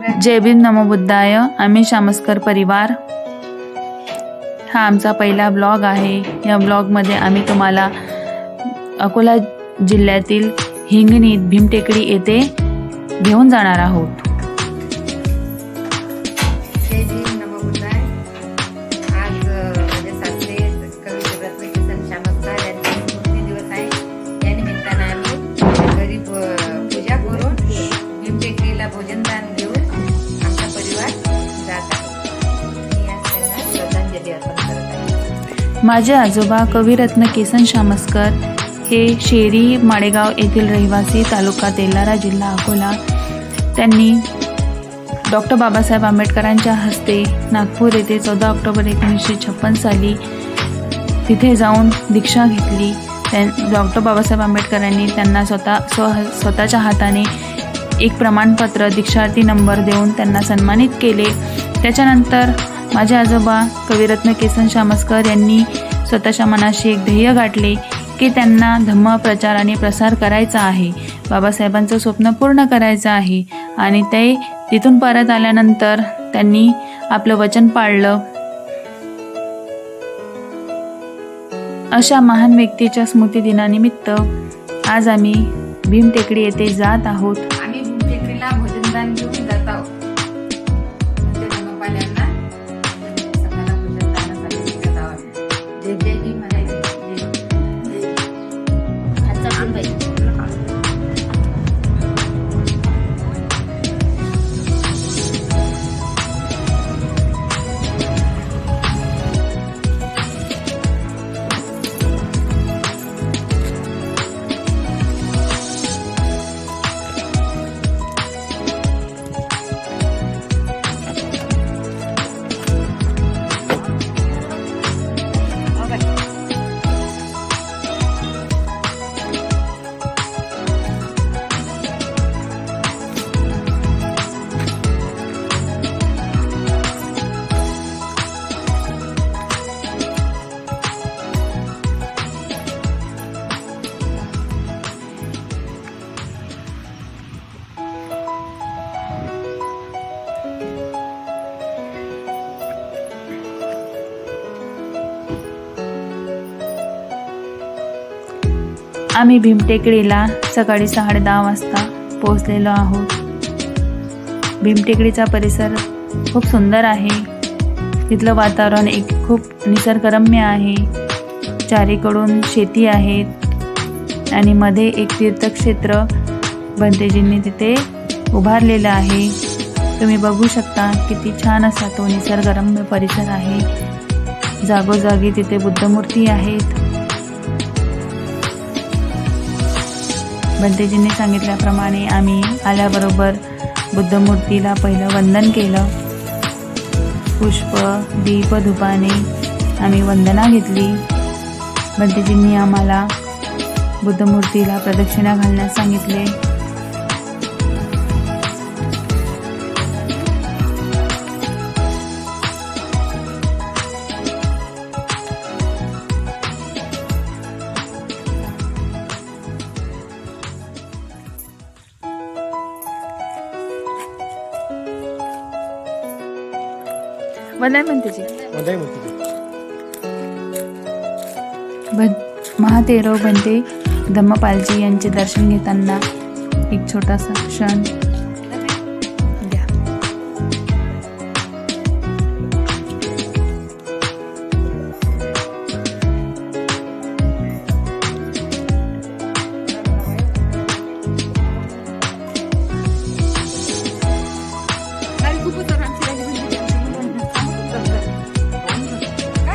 जय भीम नमो बुद्धाय. आम्ही शामस्कर परिवार. हा आमचा पहिला ब्लॉग आहे. या ब्लॉगमध्ये आम्ही तुम्हाला अकोला जिल्ह्यातील हिंगणीत भीमटेकडी येथे घेऊन जाणार आहोत. माझे आजोबा कविरत्न केसन शामस्कर हे शेरी माडेगाव येथील रहिवासी तालुका तेलारा जिल्हा अकोला. त्यांनी डॉक्टर बाबासाहेब आंबेडकरांच्या हस्ते नागपूर येथे चौदा ऑक्टोबर एकोणीसशे छप्पन साली तिथे जाऊन दीक्षा घेतली. त्यां डॉक्टर बाबासाहेब आंबेडकरांनी त्यांना स्वतः स्व स्वतःच्या हाताने एक प्रमाणपत्र दीक्षार्थी नंबर देऊन त्यांना सन्मानित केले. त्याच्यानंतर माझे आजोबा कविरत्न केसन शामस्कर यांनी स्वतःच्या मनाशी एक ध्येय गाठले की त्यांना धम्म प्रचार आणि प्रसार करायचा आहे. बाबासाहेबांचं स्वप्न पूर्ण करायचं आहे आणि ते तिथून परत आल्यानंतर त्यांनी आपलं वचन पाळलं. अशा महान व्यक्तीच्या स्मृतिदिनानिमित्त आज आम्ही भीमटेकडी येथे जात आहोत. आम्ही भीमटेकडीला भोजनदान घेऊन आहोत आम्ही भीमटेकडीला सकाळी साडे दहा वाजता पोहोचलेलो आहोत. भीमटेकडीचा परिसर खूप सुंदर आहे. तिथलं वातावरण एक खूप निसर्गरम्य आहे. चारीकडून शेती आहेत आणि मध्ये एक तीर्थक्षेत्र भंतेजींनी तिथे उभारलेलं आहे. तुम्ही बघू शकता किती छान असा तो निसर्गरम्य परिसर आहे. जागोजागी तिथे बुद्धमूर्ती आहेत. भंतेजींनी सांगितल्याप्रमाणे आम्ही आल्याबरोबर बुद्धमूर्तीला पहिलं वंदन केलं. पुष्प दीप धुपाने आम्ही वंदना घेतली. भंतेजींनी आम्हाला बुद्धमूर्तीला प्रदक्षिणा घालण्यास सांगितले. वंदन बंतेजी मधाई मूर्ती बन महातेरव बनते धम्मपालजी यांचे दर्शन घेताना एक छोटासा क्षण.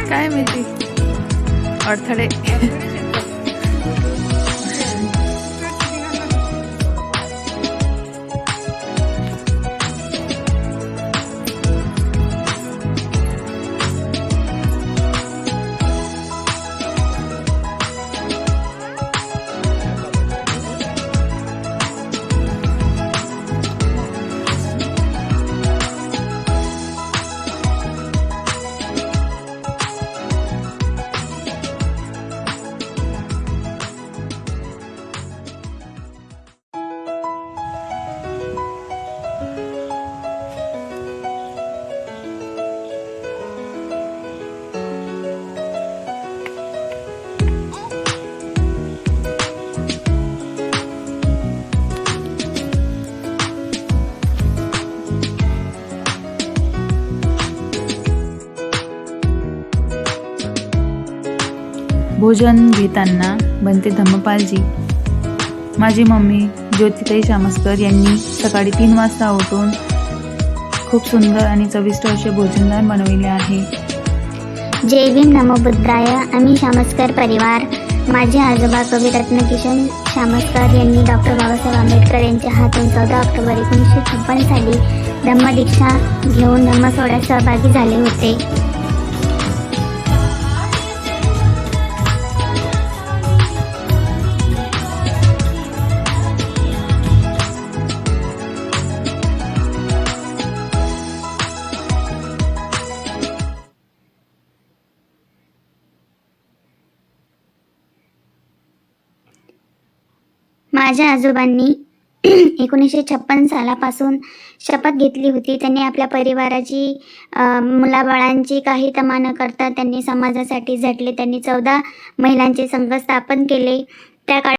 काय माहिती? अडथळे. भोजन घेताना बनते धम्मपालजी. माझी मम्मी ज्योतिताई शामस्कर यांनी सकाळी तीन वाजता उठून खूप सुंदर आणि चविष्ट असे भोजनदान बनविले आहे. जय भीम नमो बुद्धाय. आम्ही शामस्कर परिवार. माझे आजोबा कवी रत्नकिशन शामस्कर यांनी डॉक्टर बाबासाहेब आंबेडकर यांच्या हातून चौदा ऑक्टोबर एकोणीसशे छप्पन साली धम्मदीक्षा घेऊन धम्मसोहळ्यात सहभागी झाले होते. माझ्या आजोबांनी एकोणीसशे छप्पन सालापासून शपथ घेतली होती. त्यांनी आपल्या परिवाराची मुलाबाळांची काही तमा न करता त्यांनी समाजासाठी झटले. त्यांनी चौदा महिलांचे संघ स्थापन केले. त्या काळ